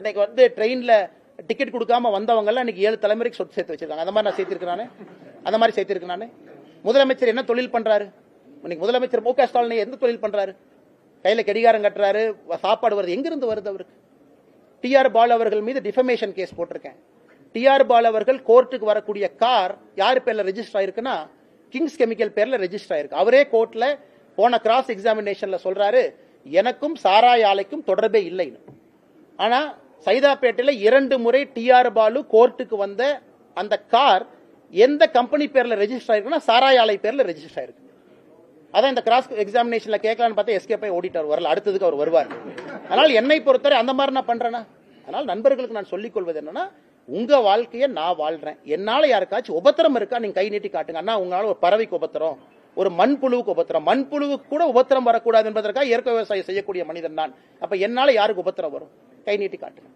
இன்னைக்கு வந்து ட்ரெயினில் டிக்கெட் கொடுக்காம வந்தவங்கெல்லாம் இன்னைக்கு ஏழு தலைமுறைக்கு சொத்து சேர்த்து வச்சிருக்காங்க. அந்த மாதிரி நான் சேர்த்திருக்கிறானே அந்த மாதிரி சேர்த்திருக்கிறானே முதலமைச்சர் என்ன தொழில் பண்ணுறாரு இன்னைக்கு முதலமைச்சர் மு க ஸ்டாலின் எந்த தொழில் பண்ணுறாரு கையில் கடிகாரம் கட்டுறாரு சாப்பாடு வருது. எங்கிருந்து வருது அவருக்கு? டிஆர் பால் அவர்கள் மீது டிஃபமேஷன் கேஸ் போட்டிருக்கேன். டிஆர் பால் அவர்கள் கோர்ட்டுக்கு வரக்கூடிய கார் யார் பேரில் ரெஜிஸ்டர் ஆயிருக்குன்னா கிங்ஸ் கெமிக்கல் பேரில் ரெஜிஸ்டர் ஆயிருக்கு. அவரே கோர்ட்டில் போன கிராஸ் எக்ஸாமினேஷனில் சொல்கிறாரு எனக்கும் சாராய் ஆலைக்கும் தொடர்பே இல்லைன்னு. ஆனால் சைதாப்பேட்டையில் இரண்டு முறை டிஆர் பாலு கோர்ட்டுக்கு வந்த அந்த கார் எந்த கம்பெனி பேரில் ரெஜிஸ்டர் ஆயிருக்குன்னா சாராய ஆலை பேரில் ரெஜிஸ்டர் ஆயிருக்கு. அதான் இந்த கிராஸ் எக்ஸாமினேஷன்ல கேட்கலான்னு பார்த்தா எஸ்கேப் போய் ஓடிட்டார். வரல அடுத்ததுக்கு அவர் வருவார். அதனால் என்னை பொறுத்தவரை அந்த மாதிரி நான் பண்ணுறேன்னா அதனால் நண்பர்களுக்கு நான் சொல்லிக் கொள்வது என்னன்னா உங்க வாழ்க்கையை நான் வாழ்றேன். என்னால யாருக்காச்சும் உபத்திரம் இருக்கா? நீங்க கை நீட்டி காட்டுங்க. அண்ணா உங்களால் ஒரு பறவைக்கு உபத்திரம் ஒரு மண்புழுவுக்கு உபத்திரம். மண்புழுவுக்கு கூட உபத்திரம் வரக்கூடாது என்பதற்காக இயற்கை விவசாயம் செய்யக்கூடிய மனிதன் நான். அப்ப என்னால யாருக்கு உபத்திரம் வரும்? கை நீட்டி காட்டுங்க.